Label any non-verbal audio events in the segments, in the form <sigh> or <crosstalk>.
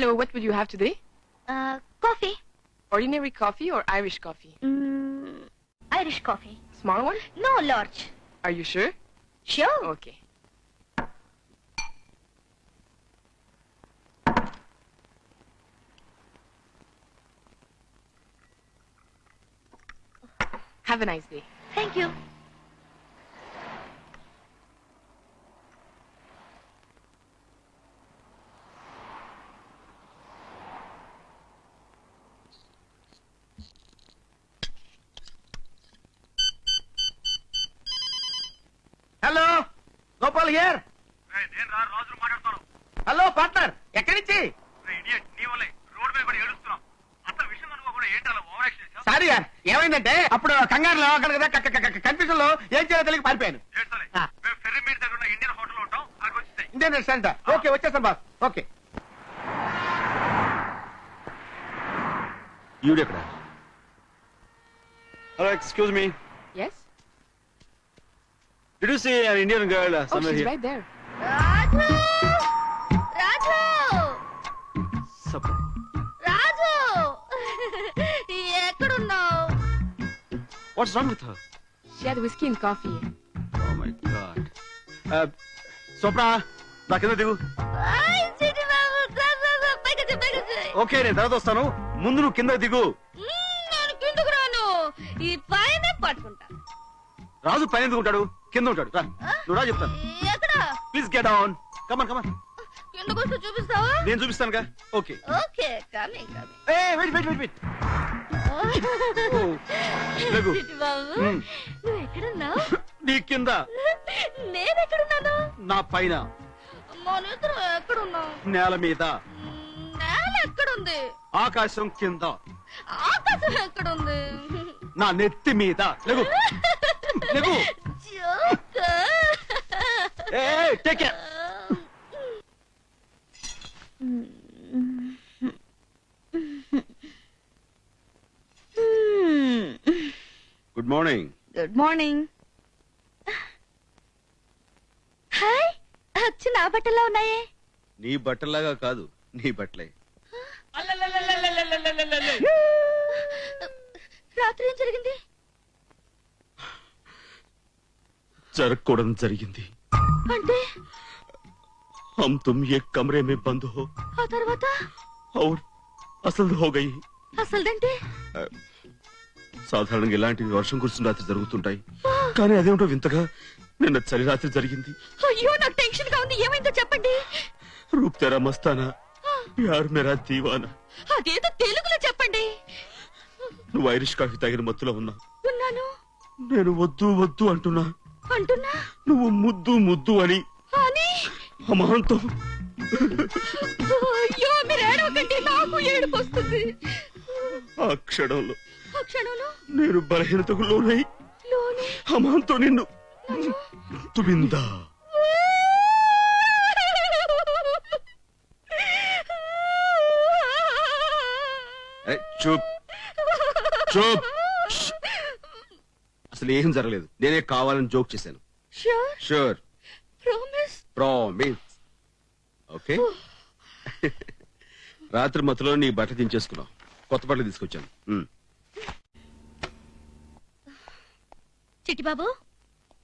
Hello, what would you have today? Uh, coffee. Ordinary coffee or Irish coffee? Mm, Irish coffee. Small one? No, large. Are you sure? Sure. Okay. Have a nice day. Thank you hello Gopal here నేను రా రాజును మాట్లాడతాను. Hello partner ఎక్కడి నుంచి idiot నీ వల్లే road మీద పడి ఏడుస్తున్నాం అసలు విషయం అనుకోకుండా ఏంటి అలా ఓవర్ యాక్షన్ చేసావు సారీ యార్ ఏమైందంటే అప్పుడు కంగారులో అక్కడ కదా కన్ఫ్యూజన్లో ఏం చేయాలో తెలియక పారిపోయాను. ఏడ్చాలి ఆ. మేము ఫెర్రీ మీట్ దగ్గర ఉన్న ఇండియన్ హోటల్ ఉంటాం అక్కడికి వచ్చేసాయి. ఇండియన్ రెస్టారెంట్ ఓకే వచ్చేస్తాం boss. Okay. ఈవిడెక్కడ hello excuse me Yes? Did you see an Indian girl Oh, somewhere she's here? right there. What's wrong with her? She had whiskey and coffee. oh my god. Uh, Swapna నా కింద దిగు. Okay నేను తర్వాత వస్తాను. ముందు నువ్వు కింద దిగు. నేను కిందకు రాను. ఈ పైన పట్టుకుంటా రాజు పైన ఎందుకు ఉంటాడు? కింద ఉంటాడు. రా. నువ్వు రా చెప్తాను. ఎక్కడ? Please get down come on come on కిందకు వస్తే చూపిస్తావా? నేను చూపిస్తానుగా. ఓకే ఓకే కమింగ్ కమింగ్ ఏ వెయిట్ వెయిట్ వెయిట్ వెయిట్ బాబు. నువ్వు ఎక్కడున్నావు నీ కింద. పైన. మన ఇద్దరు ఎక్కడున్నావు? నేల మీద. నేల ఎక్కడుంది? ఆకాశం కింద. ఆకాశం ఎక్కడుంది? నా నెత్తి మీద. జోక్. ఏ take care good morning good morning hi అచ్చు నా బట్టల్లో ఉన్నాయే నీ బట్టలాగా కాదు నీ బట్టలే రాత్రి ఏం జరిగింది జరగకూడదు జరిగింది అంటే हम तुम एक कमरे में बंद हो ఆ తర్వాత और అసలు हो गई అసలుదంటే సాధారణంగా ఇలాంటివి వర్షం కురిసిన రాత్రి జరుగుతుంటాయి. కానీ అదేమిటో వింతగా నిన్న చలి రాత్రి జరిగింది. అయ్యో నాకు టెన్షన్గా ఉంది. ఏమైందో చెప్పండి. రూప్ తెరా మస్తానా ప్యార్ మేరా దీవానా? అదేదో తెలుగులో చెప్పండి. నువ్వు ఐరిష్ కాఫీ తాగిన మత్తులో ఉన్నా. ఉన్నాను. నేను వద్దు వద్దు అంటున్నా. అంటున్నా? నువ్వు ముద్దు ముద్దు అని. అని? అమాంతో. అయ్యో మీరు ఏడవకండి. నాకు ఏడుపు వస్తుంది. ఆ క్షణంలో. ఆ క్షణంలో? నేను బలహీనతకు లోనై లోనే? అమాంతో నిన్ను తుబిందా ఏ, చూప్. చూప్. అసలు ఏం జరగలేదు. నేనే కావాలని జోక్ చేశాను. Sure sure promise promise okay రాత్రి మత్తులో నీ బట్ట దించేసుకున్నావు. కొత్త బట్టలు తీసుకొచ్చాను. చిట్టిబాబు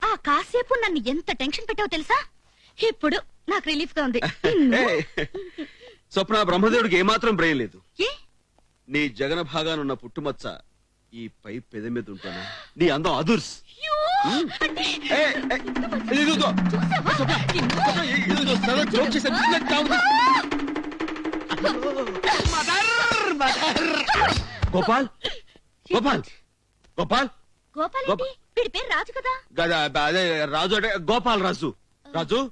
ఆ కాసేపు నన్ను ఎంత టెన్షన్ పెట్టావో తెలుసా? ఇప్పుడు నాకు రిలీఫ్గా ఉంది <laughs> స్వప్న బ్రహ్మదేవుడికి ఏమాత్రం బ్రెయిన్ లేదు. ఏ? నీ జగన భాగానున్న పుట్టుమచ్చ ఈ పై పెద మీద ఉంటాను నీ అందం అదుర్స్. అయ్యో, అంటే. చూసావా? నిన్ను-. గోపాల్ గోపాల్ గోపాల్ గోపాల్. ఏంటి? వీడి పేరు రాజు కదా? గదా, అదే రాజు అంటే గోపాల్ రాజు. రాజు?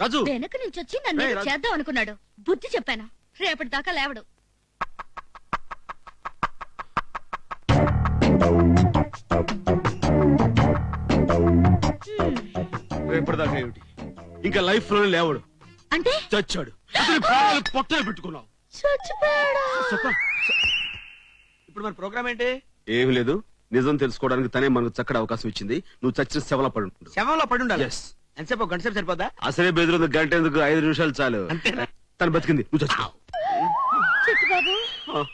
రాజు? వెనక నుంచి వచ్చి నన్ను ఏదో. చేద్దాం అనుకున్నాడు. బుద్ధి చెప్పాను. రేపటి దాకా లేవడు. రేపటిదాకా ఏమిటి? ఇంకా లైఫ్లో లేవడు. అంటే? చచ్చాడు. అతని ప్రాణాలు పొట్టలు పెట్టుకున్నావు. చచ్చిపోయాడా? చెప్ప. ఇప్పుడు మన ప్రోగ్రామ్ ఏంటి? ఏమి లేదు. నిజం తెలుసుకోవడానికి తనే మనకు చక్కటి అవకాశం ఇచ్చింది. నువ్వు చచ్చిన సెవల పడి ఉంటుండు. శవంలో పడి ఉండాలి? Yes. ఎంతసేపు ఒక గంట సేపు సరిపోద్దా? అసలే బెదిరింది గంట ఎందుకు? ఐదు నిమిషాలు చాలు. అంతేనా? తను బతికింది. నువ్వు చచ్చావు చెట్టు బాబు. ఆ,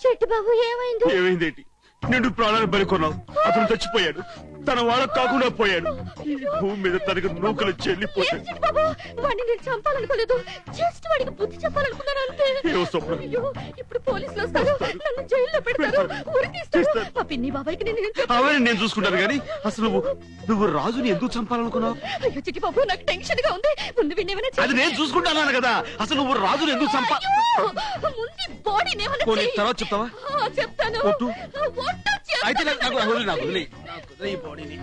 చెట్టు బాబు ఏమైంది? ఏమైందేంటి నిండు ప్రాణాలు బలికొన్నావు. అతను చచ్చిపోయాడు. తన వాళ్ళకు కాకుండా పోయాడు ఈ భూమి మీద తనకు నూకలు చెల్లిపోయాడు బాబు? వాడిని నేను చంపాలనుకోలేదు. జస్ట్ వాడికి బుద్ధి చెప్పాలనుకున్నాను అంతే. ఏవో స్వప్న. అయ్యో ఇప్పుడు పోలీసులు వస్తారు. నన్ను జైల్లో పెడతారు. ఉరి తీస్తారు. తీస్తారు. మా పిన్ని బాబాయ్కి నేను ఏం చెప్పను? అవన్నీ నేను చూసుకుంటాను కానీ అసలు నువ్వు నువ్వు రాజుని ఎందుకు చంపాలనుకున్నావు? అయ్యో చిట్టి బాబు నాకు టెన్షన్గా ఉంది. ముందు అది నేను చూసుకుంటాను కదా. అసలు నువ్వు రాజుని ఎందుకు చంపా ముందు బాడీ పోనీ తర్వాత చెప్తావా? చెప్తాను. ఒట్టు. ఒట్టు చెప్తాను. అయితే నాకు నాకు వదిలి నాకు వదిలి నాకు వదిలి. ఈ బాడీని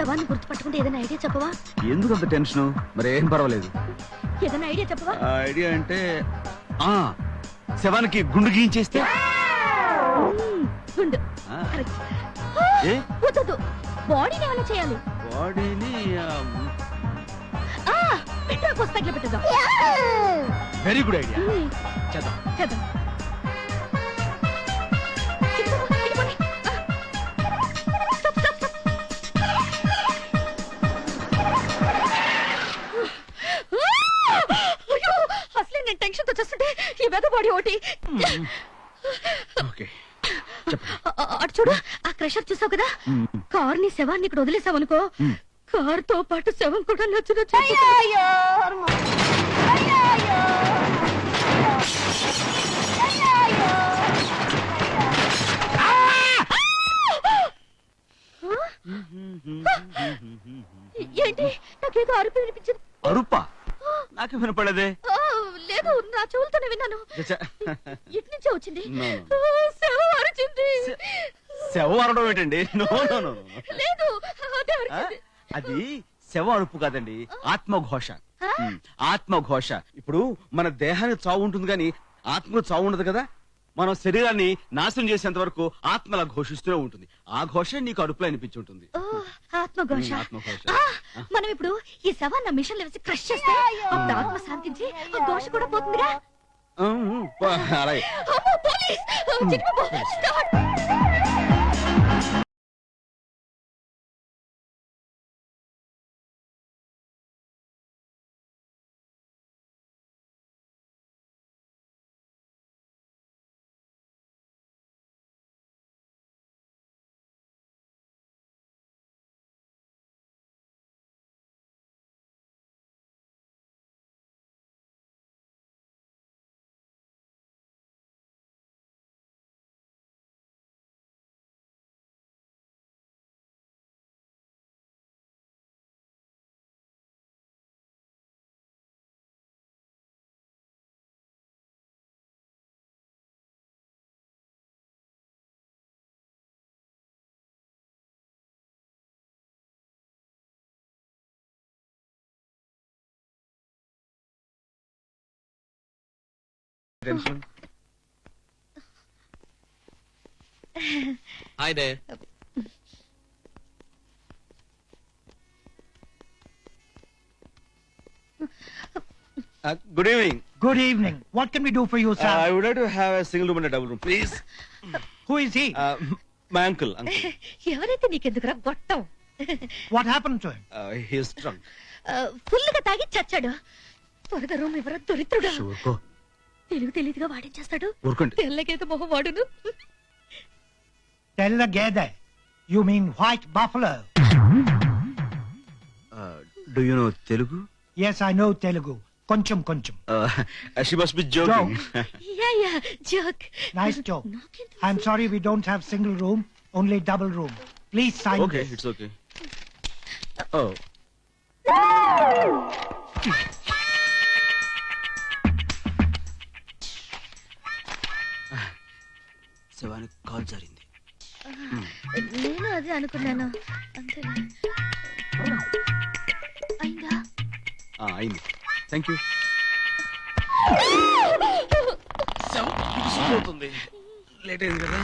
శవాన్ని గుర్తుపట్టుకుంటే ఏదైనా ఐడియా చెప్పవా? ఎందుకు అంత టెన్షన్? మరి ఏం పర్వాలేదు. ఏదైనా ఐడియా చెప్పవా? ఐడియా అంటే ఆ శవానికి గుండు గీయించేస్తే? మ్మ్, గుండు. ఆ. కరెక్ట్. ఏ? వద్దు బాడీని ఏమైనా చేయాలి. బాడీని ఆ పోసి తగిలి పెట్టేద్దాం. వెరీ గుడ్ ఐడియా చేద్దాం. చేద్దాం. ఒకటి ఓకే. అటు చూడు ఆ క్రషర్ చూసావు కదా? కార్ని శవాన్ని ఇక్కడ వదిలేసావు అనుకో కార్తో పాటు శవం కూడా నచ్చు ఏంటి? నాకేదో అరుపు వినిపించింది. అరుపా? నాకే వినపడదే? నా చెవులతోనే విన్నాను. చచ్చా. ఇటు నుంచే వచ్చింది? శవం అరిచింది శవం అరవడం ఏంటండి. లేదు అదే శవం అరుపు కాదండి ఆత్మఘోష. ఆత్మఘోష. ఇప్పుడు మన దేహానికి చావు ఉంటుంది కానీ ఆత్మకు చావు ఉండదు కదా? మనం శరీరాన్ని నాశనం చేసేంత వరకు ఆత్మలా ఘోషిస్తూనే ఉంటుంది. ఆ ఘోష నీకు అరుపులో అనిపించి ఉంటుంది. ఓ, ఆత్మఘోష. ఉమ్, ఆత్మఘోష. ఆ, మనం ఇప్పుడు ఈ శవాన్ని మిషన్ వేసి క్రష్ చేస్తే అప్పుడు ఆత్మ శాంతించి ఆ ఘోష కూడా పోతుందిగా ఉమ్, ఉమ్, పో, అలాగే. అమ్మో, police. Tension Hi there. Good evening Good evening. What can we do for you, sir? I would to have a single room and double room please Who is he? My uncle uncle ఎవరైతే నీకెందుకురా గొట్టం what happened to him? He's drunk ఫుల్గా తాగి చచ్చాడు త్వరగా room ఎవరో దొరిత్రుడా ఊరుకో తెలుగు తెలియదుగా వాడేం ఊరుకోండి తెల్లగైతే మొహం వాడును Tell the Gede. You mean white buffalo? Do you know Telugu Yes, I know Telugu. Koncham koncham. She must be joking yeah yeah joke Nice joke. I'm sorry we don't have single room, only double room. Please sign okay this. It's okay oh శివానికి call జరిగింది. నేను అదే అనుకున్నాను. అంతే. అయిందా? అయింది. Thank you అవుతుంది late అయింది కదా?